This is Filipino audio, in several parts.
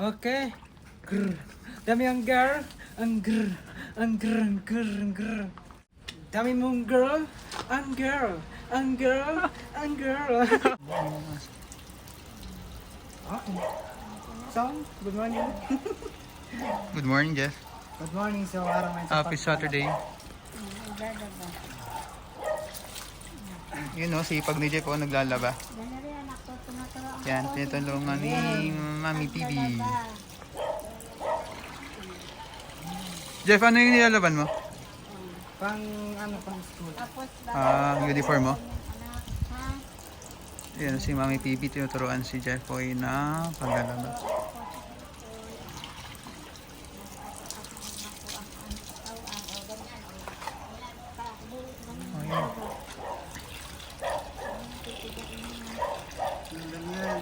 Okay. Grr. Dami ang girl. Ang grr. Ang grr. Ang grr. Ang grr. Dami mong girl. Ang girl. Ang girl. Ang girl. Ah, Song, good morning. Good morning, Jeff. Good morning. So, araw ngayon sa Happy Saturday. Yun o, sipag ni Jeff o naglalaba. Yan, tinutulungan ni Mami TV. Jeff, ano yung nilalaban mo? Pang, ano, pang school. Ah, uniform mo? Yan, si Mami PB tinuturuan si Jeffoy na paglalaba. Oh, yan. Ganyan.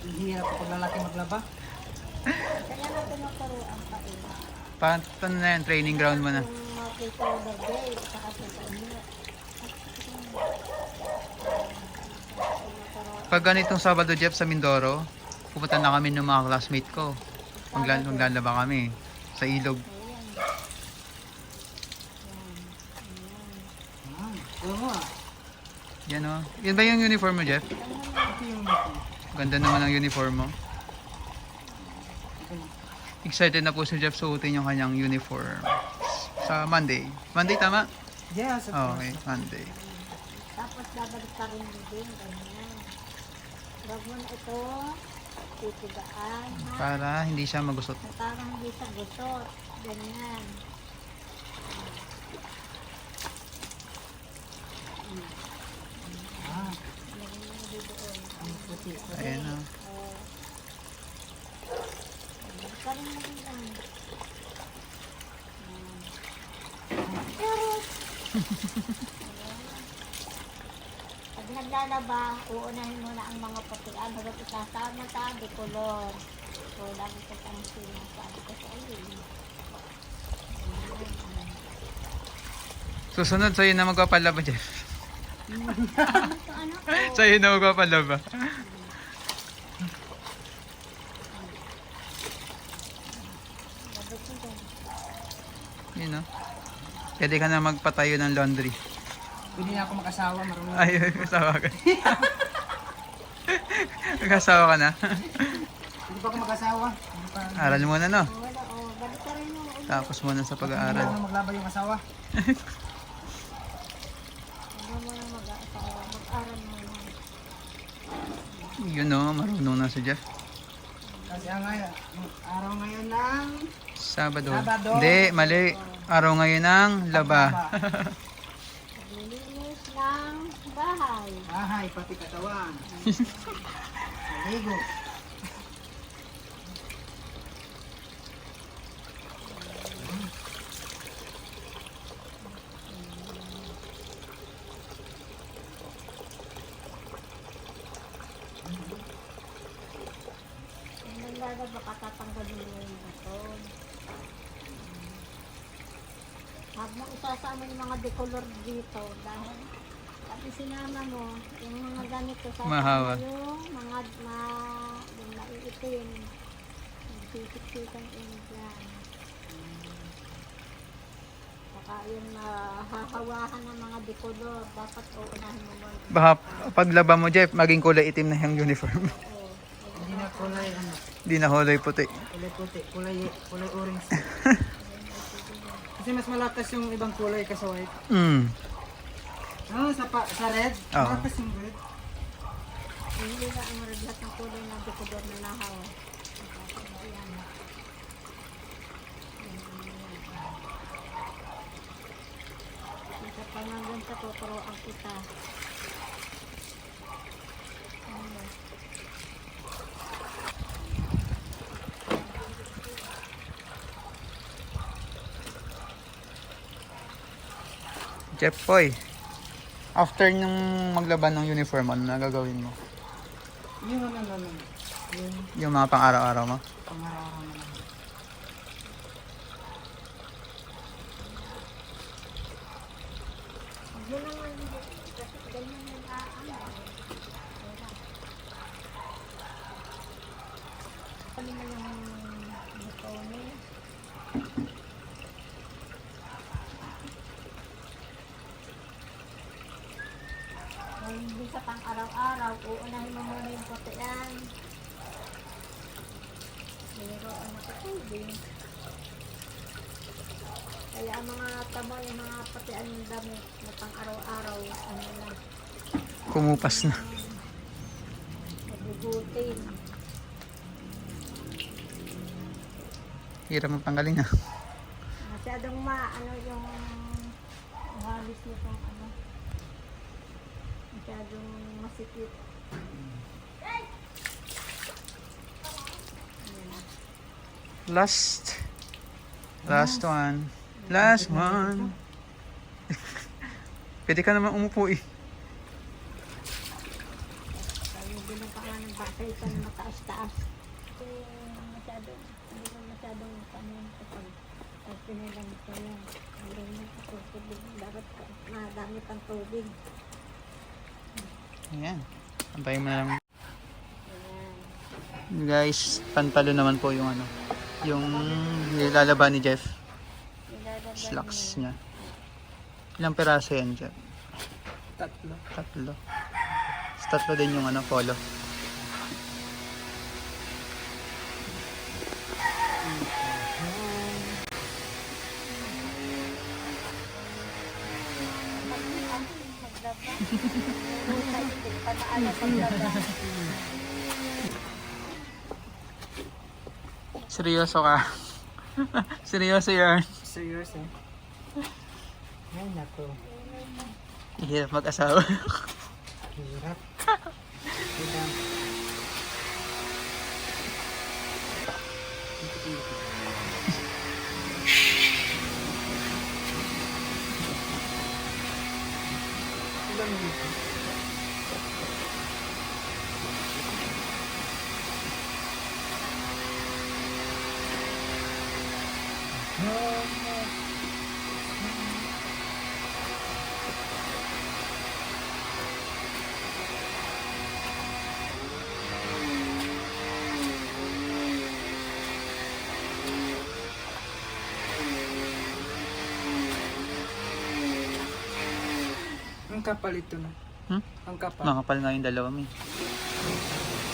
Ang hirap kapag lalaki maglaba. Kaya na tinuturuan pa eh. Paano na yan? Training ground mo na. Pag ganitong Sabado, Jeff, sa Mindoro, pupunta na kami ng mga classmate ko. Magla maglalaba kami sa ilog. Yan o. Yan ba yung uniform mo, Jeff? Ganda naman ang uniform mo. Excited na po si Jeff suotin yung kanyang uniform sa Monday. Monday tama? Yes, of Oh, course. okay, Monday. Tapos babalik pa rin din, ganyan. Huwag mo na ito, titigaan, ha? Para hindi siya magusot. Na parang hindi sa gusot, ganyan. Ah. Ayan na. Oo. Babalik pa rin mo din lang. Pero, pag naglalaba, uunahin mo na ang mga putian hanggang isasama sa decolor. So, lagi ko ang sinasabi ko sa iyo. Susunod sa'yo na magpapalaba, Jeff. Ito ano ko? Sa'yo na magpapalaba. Babalik ko din. Yun o. Pwede ka na magpatayo ng laundry. Pwede na ako mag-asawa, marunong. Ay, asawa ka. Nag-asawa ka na. Pwede pa ako mag-asawa. Hindi pa. Aral muna, no? Oh, wala, oh, balik ka rin mo ulit. Tapos muna sa Hindi pag-aaral. na maglaba yung asawa. Huwag mo na mag-aasawa. Mag-aral mo na. Yun o, marunong na si Jeff. Kasi ang ngayon, araw ngayon ng Sabado. Sabado. Hindi, mali. Araw ngayon ng laba. Maglilinis ng bahay. Bahay, pati katawan. Maligo. Kung naglalaba ka, tatanggalin mo yung baton. Huwag mo isasama yung mga decolor dito dahil pati sinama mo, yung mga ganito sa Mahawa. yung mga ma, yung maiitim. Nagsisiksikan yung plan. Saka yung nahahawakan ng mga decolor, dapat uunahin mo muna. Baka paglaba mo, Jeff, maging kulay itim na yung uniform. Oo. Hindi na kulay, ano, Hindi na kulay puti. kulay puti, kulay, kulay orange. Kasi mas malakas yung ibang kulay kasi white. Mm. Ano, sa, pa, sa red, Oo. malakas yung red. Hindi na ang lahat ng kulay na. Ayan. Ito pa nga dun sa tuturoan kita. Jeff Poy, after nung maglaban ng uniform, ano na gagawin mo? Yung ano naman. Yung, yung mga pang-araw-araw mo? Pang-araw-araw naman. Ano naman tubig. Kaya ang mga tamo, yung mga patian ng damit na pang araw-araw, ano na, Kumupas na. nagugutin. Hirap magtanggalin ah. Masyadong ma, ano yung halis nitong ano. Masyadong masikip. Last. Last one. Last one. Pwede ka naman umupo eh. Kaya bilang pa nga ng bata ito mataas-taas. Kasi masyadong, hindi ko masyadong kanin kapag pag pinilang ko yan. Hindi mo ako tubig. Dapat madami pang tubig. Ayan. Antayin mo na lang. Guys, pantalo naman po yung ano. Yung nilalaban ni Jeff. Nilalagay Slacks niya. Ilang peraso yan, Jeff? Tatlo. Tatlo. Tapos tatlo din yung ano, polo. Maglaba. Husay, hindi pa naalam maglaba. Seryoso ka. Seryoso yan. Seryoso. Ay, nako. Hirap mag-asawa. Hirap. Hirap. Ilang minuto? Kapal ito na. Hmm? Ang kapal. Makapal nga yung dalawa mo. eh.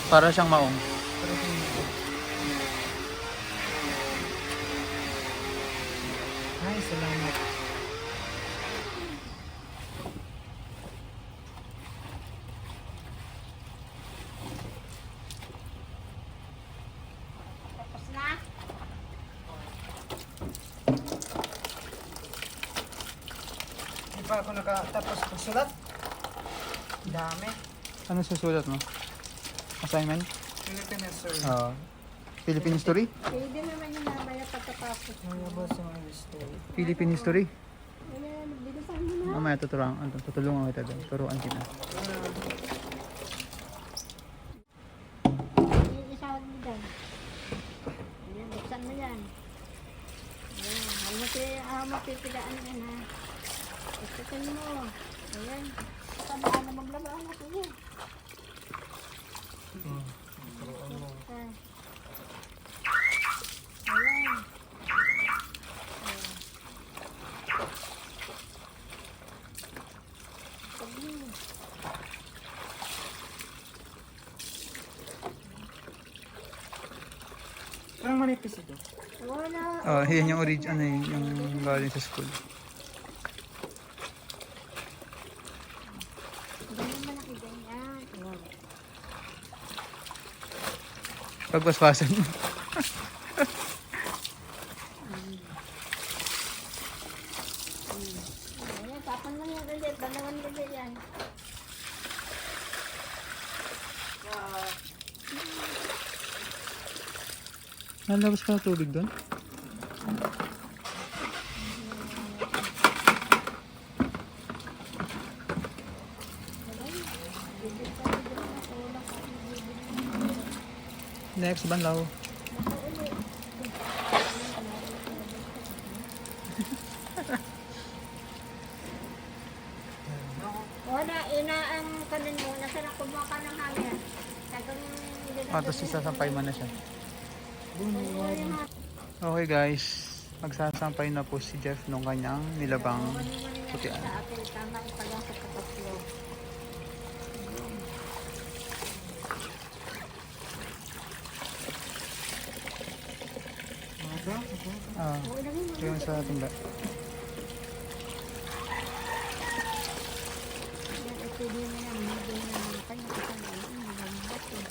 Para siyang maong. Pero hindi. Ay, salamat. Nakatapos magsulat. Dami. Ano susulat mo? Assignment? Philippine sir. Uh, Philippine history? Pwede naman yung mamaya pagkatapos. Mayabas yung mga story. Philippine history? Ayan, bilisan mo na. Mamaya tuturuan, ano, tutulungan kita doon. Turuan kita. Iisahod mo dyan. Ayan, buksan mo yan. Ayan, huwag mo si- ah, mapipigaan yan ha. Buksan mo. Ayan. Tandaan na maglaba ang ako yan. Buksan. Ayan. Ayan. Sabi mo. Parang manipis ito. Wala. Oh, yan yung original, ano yun, yung galing sa school. Ganyan mo lang iganyan. Ayan. Pagpaspasan mo. Ayan, tapan mo yan ulit. next banlaw. Wala, ina ang kanin mo. Nasa na kumuha ka ng hangin. Ah, tapos isasampay mo na siya. Okay guys, magsasampay na po si Jeff nung kanyang nilabang putian. Ah, Oo, ilagay mo. ito yung sa timba. Yan, ito din na yan. Hindi na naman. Kanya ka na. Ang lambat eh.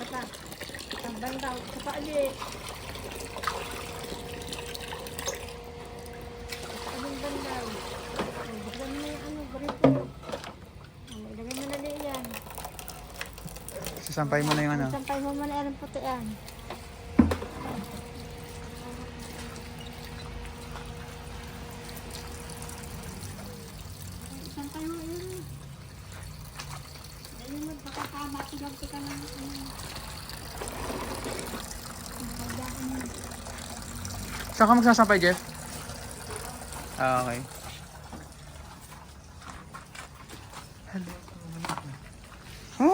Kata, tambay daw. Kata ulit. Kata ulit bandaw. Buksan mo yung ano, grito. Ano, ilagay mo na din yan. Sasampay mo na yung ano. Sampay mo muna yan ang putian. Sampay mo yun. Dali mo, baka kamatilag ka ng. Saan ka magsasampay, Jeff? Ah, okay.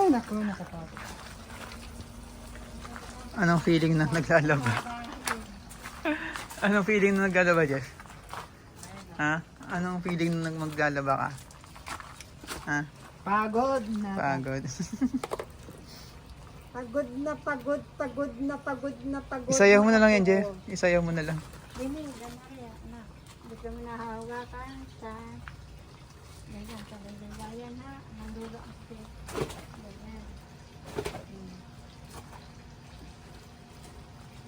Oh, naku, nakapagod. Anong feeling na naglalaba? Anong feeling na naglalaba, Jeff? Ha? Anong feeling na maglalaba ka? Ha? Pagod na. Pagod. Pagod na pagod, pagod na pagod na pagod. Isayaw mo na lang yan. Jeff. Isayaw mo na lang. Dini, ganari, anak. Gusto mo na hawakan sa... Ganyan, sa ganyan ha. Nandulo ang spit. Ganyan. Hmm.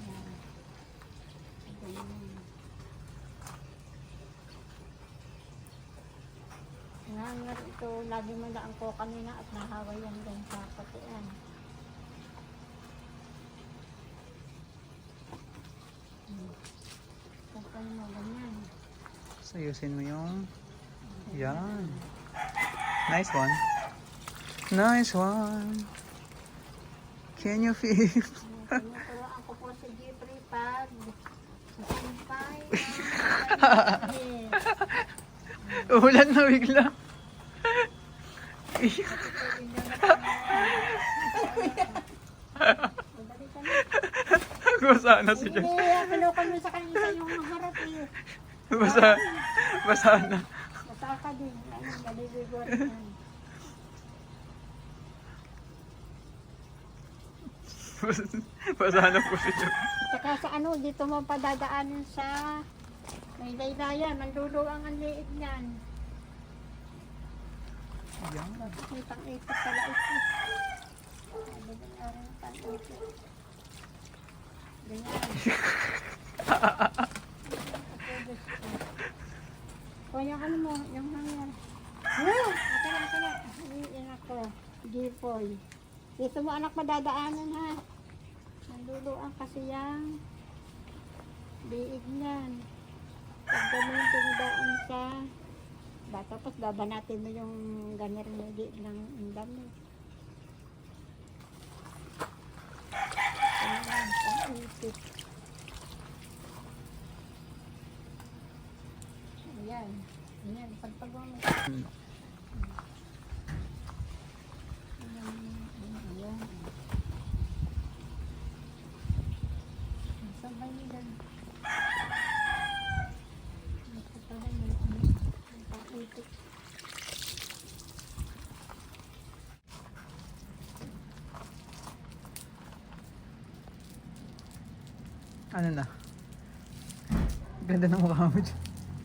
Yan. Ganyan. Nga ito, lagi mo na ang ko kanina at nahaway yan din sa patian. Kapag mo ganyan. Sayusin mo yung... Yan. Nice one. Nice one. Can you feel... Tinuturoan ko po si Jeffrey pag Ulan na bigla. Basa na si Jeff. Hindi, kinukan mo sa kanya sa yung harap eh. Basa, basa na. Basta ka din. Ano, naliligo rin yan. Basa na po si Jeff. Tsaka sa ano, dito mo padadaanin sa may laylayan. Mandulo ang ang liit niyan. Yan. May pang-ipit pala ito. Na rin pang-ipit. Ganyan. O yung ano mo, yung hangyan. Woo! Ito na, ito na. Yan ako. Gipoy. Dito mo anak madadaanan ha. Nanduluan kasi yung biig niyan. Pag ganun tinidaan sa ba, tapos babanatin mo yung ganir na di ng ang dami. Ayan. Ayan. Ayan, pagpag mo. Ayan. Ayan. Sabay nila. Ito pala yung ano, yung pang-ipit. Ano na? Ganda ng mukha mo dyan.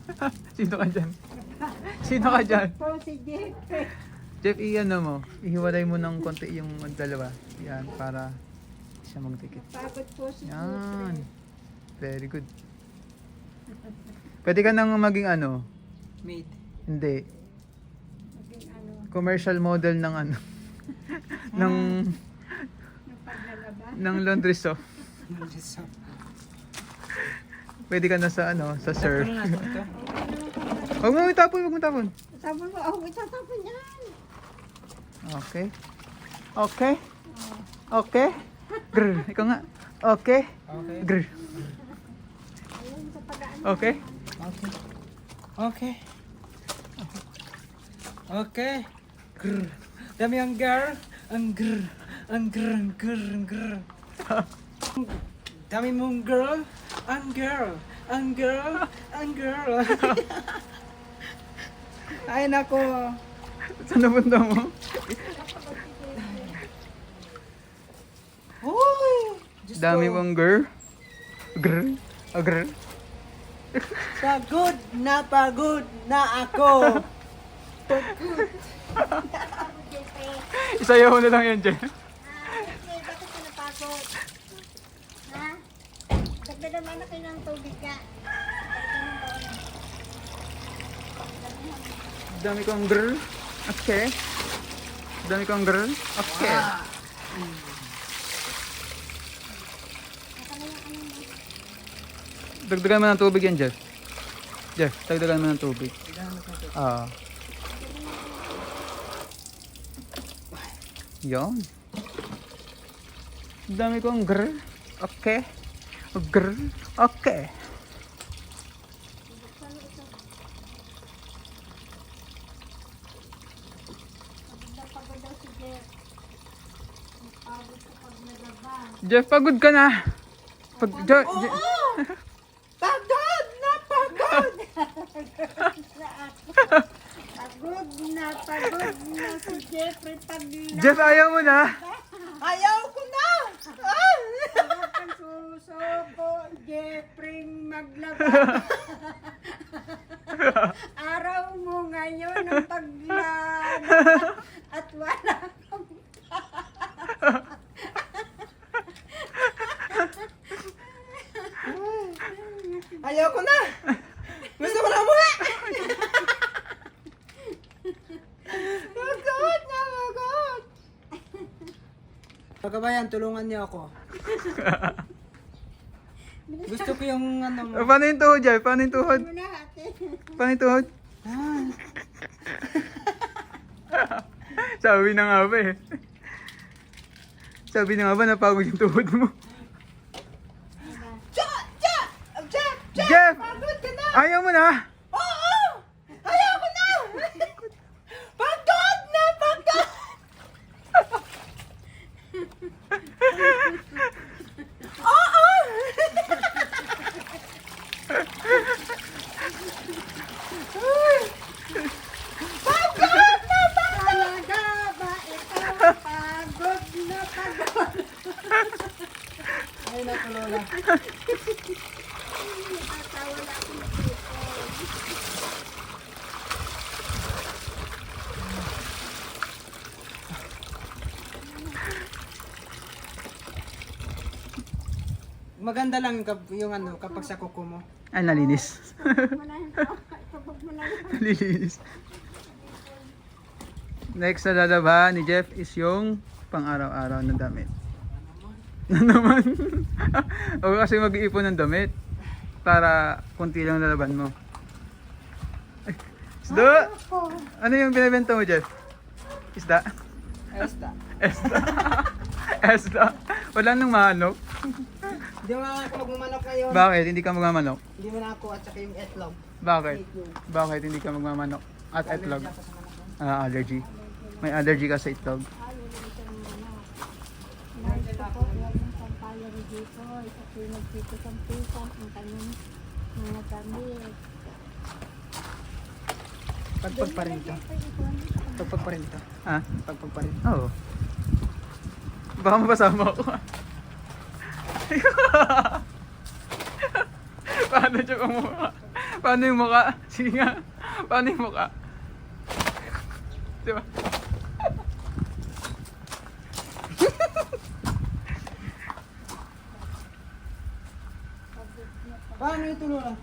Sino ka dyan? Sino ka dyan? Po si Jeff. Jeff, i-ano mo. Ihiwalay mo ng konti yung dalawa. Yan, para siya magdikit. Pagod po si Yan. Very good. Pwede ka nang maging ano? Made. Hindi. Maging ano, Commercial model ng ano? ng ng paglalaba. ng laundry soap. Pwede ka na sa ano, sa surf. Huwag mo itapon, huwag mo itapon. Sabi mo, oh, itatapon yan. Okay. Okay? Okay? Grr. Ikaw nga. Okay? Okay. Grr. Ayun, sa pag-ano. Okay? Okay. Okay. Okay. Grr. Dami ang girl. Ang grr. Ang grr. Ang grr. Ang grr. Dami mong girl. Ang girl. Ang girl. Ang girl. Ay nako. Saan napunta mo? Hoy. Diyos Dami ko. mong grr. Grr. Ah, grr. Pagod na pagod na ako. Isayaw mo na lang yan, Jen. Ah, okay, bakit ka napagod? Ha? Dagdagan mo na kayo ng tubig ka. Dami kong grr. Okay. Dami kong grr. Okay. Dagdagan mo ng tubig yan, Jeff. Jeff, dagdagan mo ng tubig. Ah. Yon. Dami kong grr. Okay. Okay. Jeff. Pagod ka na. Pag, Je- Je- Pagod na pagod. Pagod na, pagod na si Jeffrey Pagla. Jeff, ayaw mo na. Ayaw ko na. Ah! Kang susuko, Jeffrey maglaba. Araw mo ngayon ang paglaba at wala kang Ayaw ko na. Gusto ko na umuwi. Pagod na pagod. Pagkabayan, tulungan niyo ako. Gusto ko yung ano mo. Ah, Paano yung tuhod, Jeff? Paano yung tuhod? ate. Paano yung tuhod? Ah, Sabi na nga ba eh. Sabi na nga ba napagod yung tuhod mo? Cha! Cha! Cha! Cha! Jeff! Pagod ka na! Ayaw mo na! Oo! Ayaw ko na! Pagod na pagod! Oo! Pagod na pagod! Talaga ba ito? Pagod na pagod. Lola. Maganda lang yung, kap- yung ano, kapag sa kuko mo. Ay, nalinis. Nalinis. Next na lalaba ni Jeff is yung pang araw-araw na damit. Na naman. o kasi mag-iipon ng damit para kunti lang lalaban mo. Isda! Ano yung binibenta mo, Jeff? Isda? Esta. Esda. Esda. Wala nang manok. Hindi mo na ako magmamanok ngayon. Bakit? Hindi ka magmamanok? Hindi mo na ako at saka yung etlog. Bakit? Bakit hindi ka magmamanok? At itlog? Ah, allergy. May allergy ka sa itlog. Nice dito. Isa po yung nagpipisan-pisan ang kanyang mga damit. Pagpag pa rin ito. Pagpag pa rin ito. Ha? Pagpag pa rin. Oo. Baka mapasama ako. Paano siya ang mukha? Paano yung mukha? Sige nga. Paano yung mukha? Di Paano ito Lola?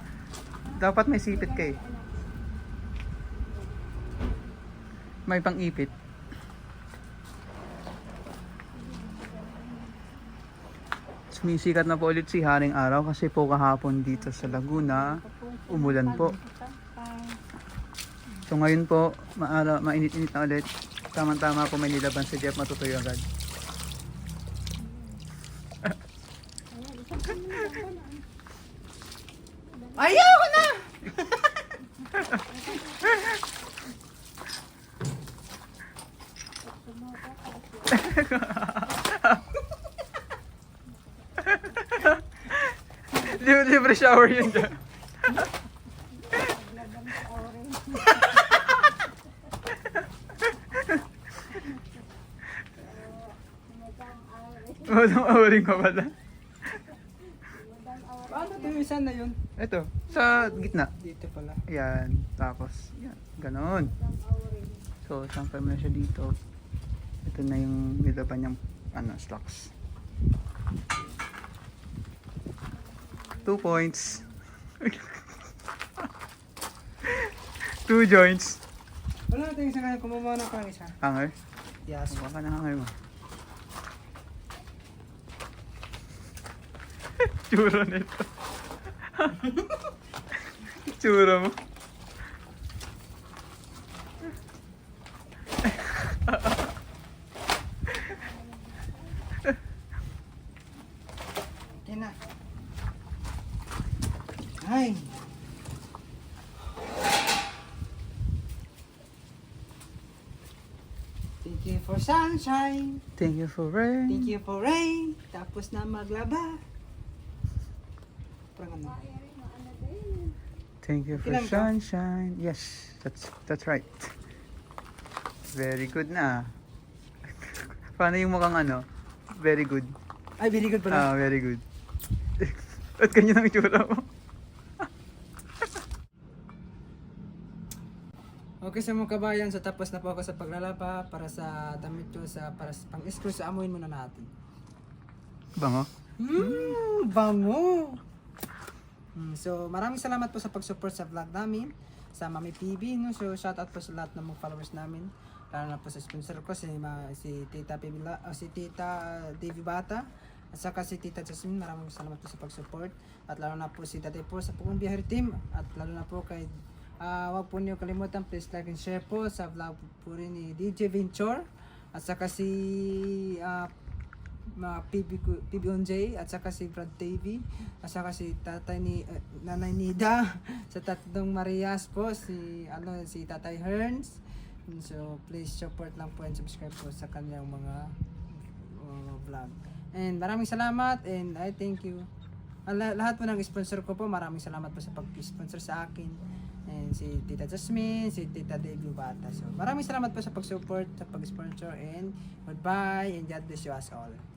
Dapat may sipit ka eh. May pang-ipit. Sumisikat na po ulit si Haring Araw kasi po kahapon dito sa Laguna, umulan po. So ngayon po, maara, mainit-init na ulit. Tama-tama po may nilaban si Jeff, matutuyo agad. Libre shower yun dyan. Madam Auring pa pala. Paano to yung na yun? Ito, sa gitna. Dito pala. Yan, tapos, yan, ganon. So, sampai mo na siya dito. Ito na yung nilaban niyang ano, stocks. 2 points. 2 joints. Wala natin isa kaya kumuha na pang isa. Hanger? yes. Kumuha ka ng hanger mo. Tsura nito. Tsura mo. Sunshine. Thank you for rain. Thank you for rain. Tapos na maglaba. Parang ano. Thank you for Ilan ka? sunshine. Yes, that's that's right. Very good na. Paano yung mukhang ano? Very good. Ay, very good pala. Ah, very good. At kanya ng itsura mo. Okay sa mga kabayan, so tapos na po ako sa paglalaba para sa damit ko sa para sa pang screw sa amuin muna natin. Bango? Mmm, bango. Mm, so maraming salamat po sa pag-support sa vlog namin sa Mami PB no. So shout out po sa lahat ng mga followers namin. Lalo na po sa sponsor ko si ma, si Tita PB La- ah, si Tita Davy Bata at saka si Tita Jasmine. Maraming salamat po sa pag-support at lalo na po si Tatay po sa Pugong Bihari Team at lalo na po kay Ah, wag po niyo kalimutan, please like and share po sa vlog po rin ni DJ Venture at saka si ah, mga PB, ko- PB1J at saka si Brad TV at saka si tatay ni eh, nanay Nida sa tatlong Marias po si ano si Tatay Hearns so please support lang po and subscribe po sa kanyang mga uh, vlog. And maraming salamat and I thank you. Ah, la- lahat po ng sponsor ko po maraming salamat po sa pag-sponsor sa akin and si Tita Jasmine, si Tita Debbie Bata. So, maraming salamat po sa pag-support, sa pag-sponsor and goodbye and God bless you us all.